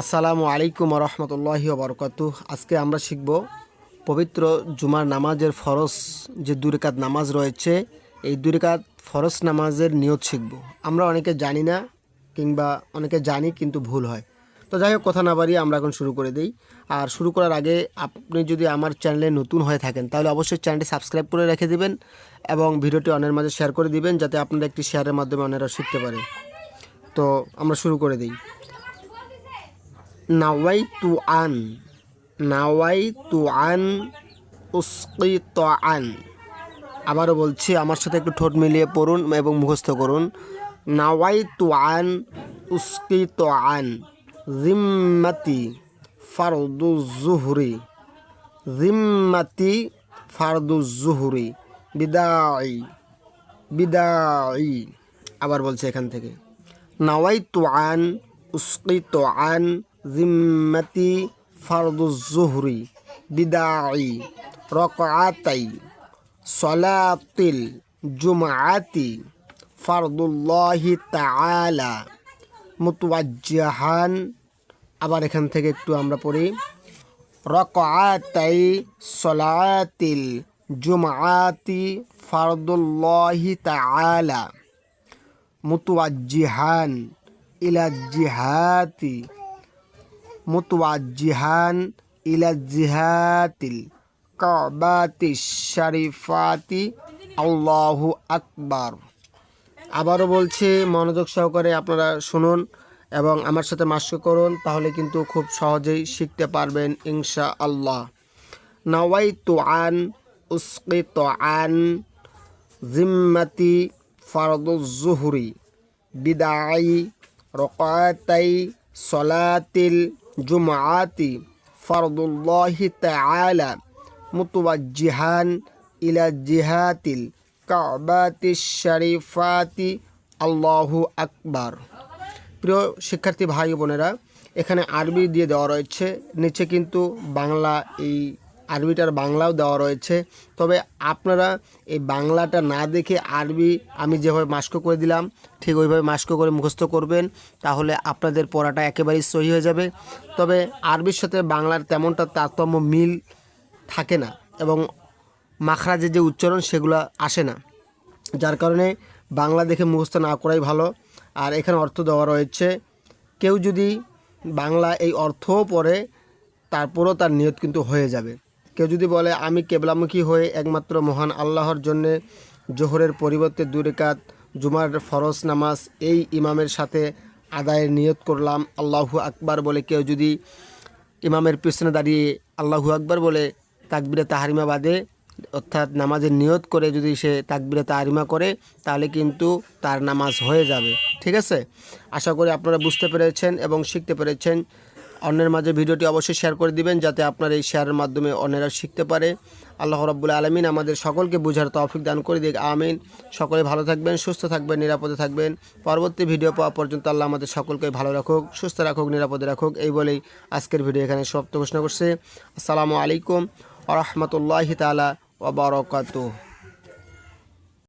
আসসালামু আলাইকুম রহমতুল্লাহি বরকাতু আজকে আমরা শিখব পবিত্র জুমার নামাজের ফরজ যে দুরিকাত নামাজ রয়েছে, এই দুরিকাত ফরজ নামাজের নিয়ত শিখব। আমরা অনেকে জানি না কিংবা অনেকে জানি কিন্তু ভুল হয়। তো যাই হোক, কথা না বাড়িয়ে আমরা এখন শুরু করে দিই। আর শুরু করার আগে আপনি যদি আমার চ্যানেলে নতুন হয়ে থাকেন, তাহলে অবশ্যই চ্যানেলটি সাবস্ক্রাইব করে রেখে দিবেন এবং ভিডিওটি অন্যের মাঝে শেয়ার করে দিবেন, যাতে আপনারা একটি শেয়ারের মাধ্যমে অন্যরা শিখতে পারে। তো আমরা শুরু করে দিই। নাওয়াইতু আন নাওয়াইতু আন আন আবারও বলছি, আমার সাথে একটু ঠোঁট মিলিয়ে পড়ুন এবং মুখস্থ করুন। নাওয়াইতু আন উসকিত আন জিম্মাতি ফারদু জুহরি। জিম্মাতি ফারদু জুহরি। বিদাই বিদাই আবার বলছে এখান থেকে। নাওয়াইতু আন উসকিত আন জিম্মাতি ফারদু জুহরি বিদাই রকআতাই সলাতিল জুমআতি ফারদুল্লাহি তাআলা মুতওয়াজ্জিহান। আবার এখান থেকে একটু আমরা পড়ি। রকআতাই সলাতিল জুমআতি ফারদুল্লাহি তাআলা মুতওয়াজ্জিহান ইলা জিহাতি মুতওয়াজ্জিহান ইলা জিহাতিল কাবাতি শরীফাতি। আল্লাহু আকবার। আবারও বলছি, মনোযোগ সহকারে আপনারা শুনুন এবং আমার সাথে মাস্ক করুন, তাহলে কিন্তু খুব সহজেই শিখতে পারবেন ইনশা আল্লাহ নাওয়াইতু আন, উসকিত আন, জিম্মাতি ফারদুজ জুহরি বিদাই রকাতাই সলাতিল জুমআতি ফরদুল্লাহি তাআলা মুতওয়াজ্জিহান ইলা জিহাতিল কাবাতি শরীফাতি আল্লাহু আকবার প্রিয় শিক্ষার্থী ভাই বোনেরা, এখানে আরবি দিয়ে দেওয়া রয়েছে। নিচে কিন্তু বাংলা এই আরবিটার বাংলাও দেওয়া রয়েছে। তবে আপনারা এই বাংলাটা না দেখে আরবি আমি যেভাবে মাস্ক করে দিলাম, ঠিক ওইভাবে মাস্ক করে মুখস্থ করবেন, তাহলে আপনাদের পড়াটা একেবারেই সহি হয়ে যাবে। তবে আরবির সাথে বাংলার তেমনটা তারতম্য মিল থাকে না এবং মাখরাজের যে উচ্চারণ সেগুলো আসে না। যার কারণে বাংলা দেখে মুখস্থ না করাই ভালো। আর এখানে অর্থ দেওয়া রয়েছে, কেউ যদি বাংলা এই অর্থও পড়ে, তারপরও তার নিয়ত কিন্তু হয়ে যাবে। কেউ যদি বলে, আমি কেবলামুখী হয়ে একমাত্র মহান আল্লাহর জন্যে জোহরের পরিবর্তে দুরেকাত জুমার ফরজ নামাজ এই ইমামের সাথে আদায়ের নিয়ত করলাম। আল্লাহু আকবার বলে কেউ যদি ইমামের পিছনে দাঁড়িয়ে আল্লাহু আকবার বলে তাকবিরে তাহারিমা বাদে, অর্থাৎ নামাজের নিয়ত করে যদি সে তাকবিরে তাহারিমা করে, তাহলে কিন্তু তার নামাজ হয়ে যাবে। ঠিক আছে? আশা করি আপনারা বুঝতে পেরেছেন এবং শিখতে পেরেছেন। অন্যের মাঝে ভিডিওটি অবশ্যই শেয়ার করে দিবেন যাতে আপনার এই শেয়ারের মাধ্যমে অন্যেরা শিখতে পারে। আল্লাহ রব্বুল আলমিন আমাদের সকলকে বোঝার তৌফিক দান করে দিক, আমিন। সকলে ভালো থাকবেন, সুস্থ থাকবেন, নিরাপদে থাকবেন। পরবর্তী ভিডিও পাওয়া পর্যন্ত আল্লাহ আমাদের সকলকে ভালো রাখুক, সুস্থ রাখুক, নিরাপদে রাখুক। এই বলেই আজকের ভিডিও এখানে সমাপ্ত ঘোষণা করছে। আসসালামু আলাইকুম আ রহমতুল্লাহি তালা ওবরকাতুহ